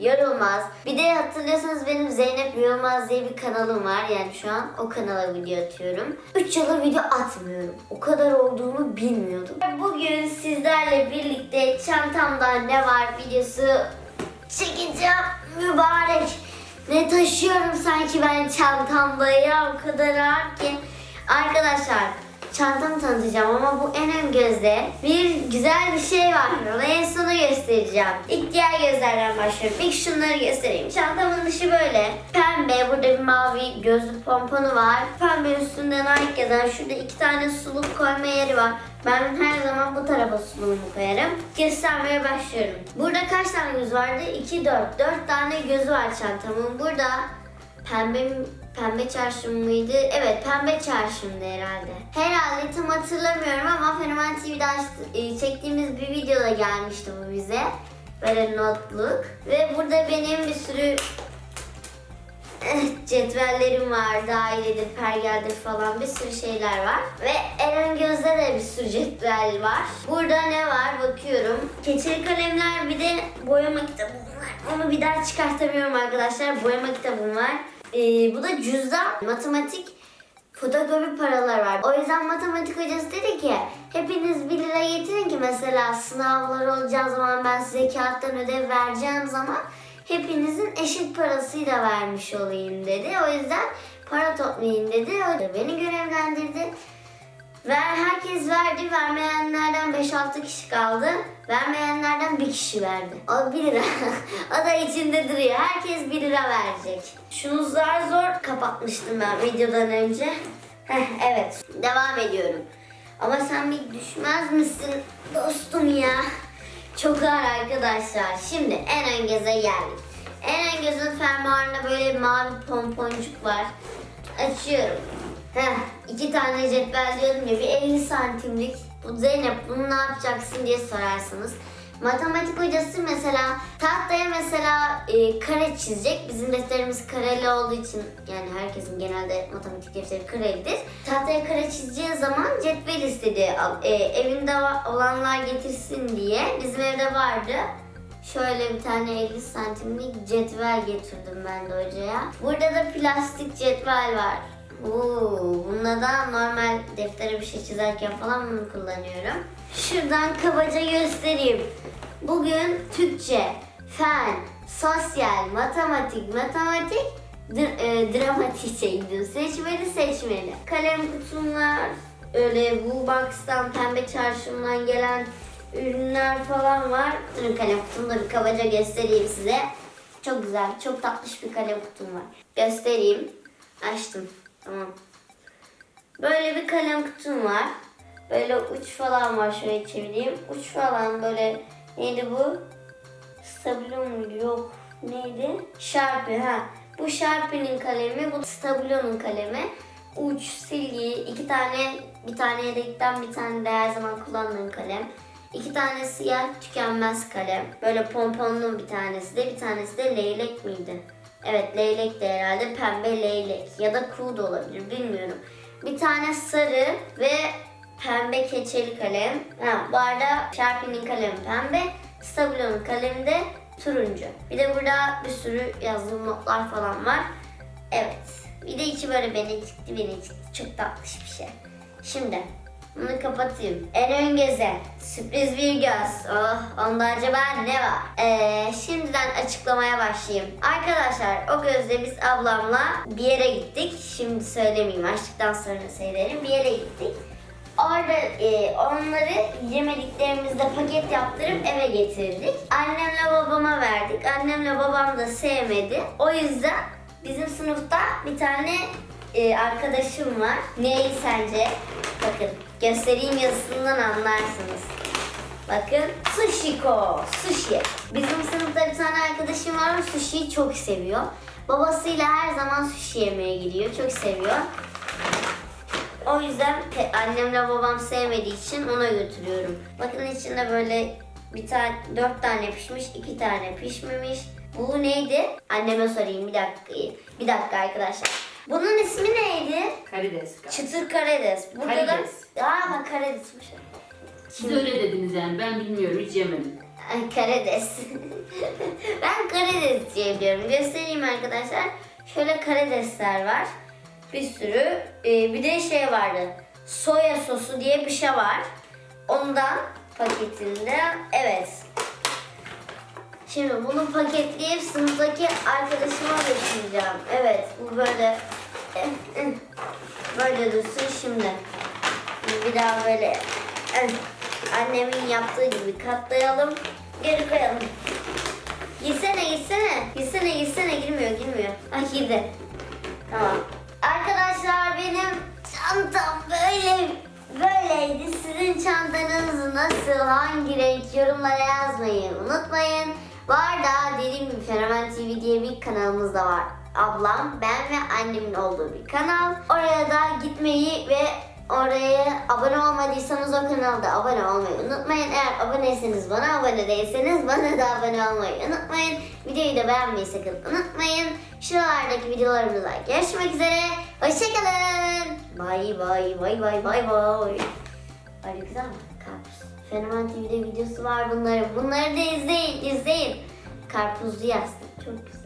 Yorulmaz. Bir de hatırlıyorsanız benim Zeynep Yorulmaz diye bir kanalım var. Yani şu an o kanala video atıyorum. 3 yıldır video atmıyorum. O kadar olduğunu bilmiyordum. Bugün sizlerle birlikte çantamda ne var videosu çekeceğim. Mübarek. Ne taşıyorum sanki ben çantamda ya o kadar ağır ki. Arkadaşlar çantamı tanıtacağım ama bu en ön gözde bir güzel bir şey var. Onu en sona göstereceğim. İlk diğer gözlerden başlıyorum. İlk şunları göstereyim. Çantamın dışı böyle. Pembe, burada bir mavi gözlü pomponu var. Pembe üstünde Nike yazan şurada iki tane suluk koyma yeri var. Ben her zaman bu tarafa suluğumu koyarım. Göstermeye başlıyorum. Burada kaç tane göz vardı? 2, 4. 4 tane gözü var çantamın. Burada pembe pembe çarşım mıydı? Evet pembe çarşımdı herhalde. Herhalde tam hatırlamıyorum ama Fenomen TV'de e, çektiğimiz bir videoda gelmişti bu bize. Böyle notluk. Ve burada benim bir sürü eh, cetvellerim var. Dairedir, pergeldir falan bir sürü şeyler var. Ve Eren Göz'de de bir sürü cetvel var. Burada ne var bakıyorum. Keçeli kalemler bir de boyama kitabım var. Onu bir daha çıkartamıyorum arkadaşlar. Boyama kitabım var. Ee, bu da cüzdan, matematik, fotokopi paralar var. O yüzden matematik hocası dedi ki hepiniz 1 lira getirin ki mesela sınavlar olacağı zaman ben size kağıttan ödev vereceğim zaman hepinizin eşit parasıyla vermiş olayım dedi. O yüzden para toplayın dedi. O beni görevlendirdi. Ver, herkes verdi. Vermeyenlerden 5-6 kişi kaldı. Vermeyenlerden bir kişi verdi. O 1 lira. o da içinde duruyor. Herkes 1 lira verecek. Şunu zar zor kapatmıştım ben videodan önce. Heh, evet. Devam ediyorum. Ama sen bir düşmez misin dostum ya? Çok ağır arkadaşlar. Şimdi en ön göze geldik. En ön gözün fermuarında böyle mavi pomponcuk var. Açıyorum. Heh, iki tane cetvel diyordum ya bir 50 santimlik. Bu Zeynep bunu ne yapacaksın diye sorarsınız. Matematik hocası mesela tahtaya mesela e, kare çizecek. Bizim defterimiz kareli olduğu için yani herkesin genelde matematik defteri karelidir. Tahtaya kare çizeceği zaman cetvel istedi. E, evinde olanlar getirsin diye. Bizim evde vardı. Şöyle bir tane 50 santimlik cetvel getirdim ben de hocaya. Burada da plastik cetvel var. Oo, bununla da normal deftere bir şey çizerken falan bunu kullanıyorum. Şuradan kabaca göstereyim. Bugün Türkçe, fen, sosyal, matematik, matematik, e, dramatik çektim. Seçmeli seçmeli. Kalem kutum var. Öyle bu box'tan pembe çarşımdan gelen ürünler falan var. Durun kalem kutumu da bir kabaca göstereyim size. Çok güzel, çok tatlış bir kalem kutum var. Göstereyim. Açtım. Tamam. Böyle bir kalem kutum var. Böyle uç falan var şöyle çevireyim. Uç falan böyle neydi bu? Stabilo muydu? Yok. Neydi? Sharpie ha. Bu Sharpie'nin kalemi, bu Stabilo'nun kalemi. Uç, silgi, iki tane, bir tane yedekten bir tane de her zaman kullandığım kalem. İki tane siyah tükenmez kalem. Böyle pomponlu bir tanesi de, bir tanesi de leylek miydi? Evet leylek de herhalde pembe leylek ya da kuğu da olabilir bilmiyorum. Bir tane sarı ve pembe keçeli kalem. Ha, bu arada Sharpie'nin kalemi pembe, Stabilo'nun kalemi de turuncu. Bir de burada bir sürü yazdığım notlar falan var. Evet. Bir de içi böyle beni çıktı. Çok tatlış bir şey. Şimdi bunu kapatayım. En ön göze sürpriz bir göz. Oh, onda acaba ne var? Ee, şimdiden açıklamaya başlayayım. Arkadaşlar o gözle biz ablamla bir yere gittik. Şimdi söylemeyeyim açtıktan sonra söylerim. Bir yere gittik. Orada e, onları yemediklerimizde paket yaptırıp eve getirdik. Annemle babama verdik. Annemle babam da sevmedi. O yüzden bizim sınıfta bir tane e, arkadaşım var. Neyi sence? Bakın göstereyim yazısından anlarsınız. Bakın Sushiko, sushi. Bizim sınıfta bir tane arkadaşım var sushi'yi çok seviyor. Babasıyla her zaman sushi yemeye gidiyor. Çok seviyor. O yüzden annemle babam sevmediği için ona götürüyorum. Bakın içinde böyle bir tane dört tane pişmiş, iki tane pişmemiş. Bu neydi? Anneme sorayım bir dakika. Bir dakika arkadaşlar. Bunun ismi neydi? Karides. Çıtır karides. Burada Karides. da Aa bak karidesmiş. Siz öyle dediniz yani ben bilmiyorum hiç yemedim. Ay karides. ben karides karides diyebiliyorum. Göstereyim arkadaşlar. Şöyle karidesler var. Bir sürü. Ee, bir de şey vardı. Soya sosu diye bir şey var. Ondan paketinde. Evet. Şimdi bunu paketleyip sınıftaki arkadaşıma götüreceğim. Evet bu böyle eh, eh, böyle dursun şimdi. Bir daha böyle eh, annemin yaptığı gibi katlayalım. Geri koyalım. Gitsene gitsene. Gitsene gitsene girmiyor girmiyor. Ah girdi. Tamam. Arkadaşlar benim çantam böyle böyleydi. Sizin çantanız nasıl? Hangi renk? Yorumlara yazmayı unutmayın. Var da dediğim gibi Fenomen TV diye bir kanalımız da var. Ablam, ben ve annemin olduğu bir kanal. Oraya da gitmeyi ve oraya abone olmadıysanız o kanalda abone olmayı unutmayın. Eğer aboneyseniz bana, abone değilseniz bana da abone olmayı unutmayın. Videoyu da beğenmeyi sakın unutmayın. Şuralardaki videolarımızda görüşmek üzere. Hoşçakalın. Bay bay bay bay bay bay. Ay güzel mi? Karpuz. Fenomen TV'de videosu var bunların. Bunları da izleyin, izleyin. Karpuzlu yastık. Çok güzel.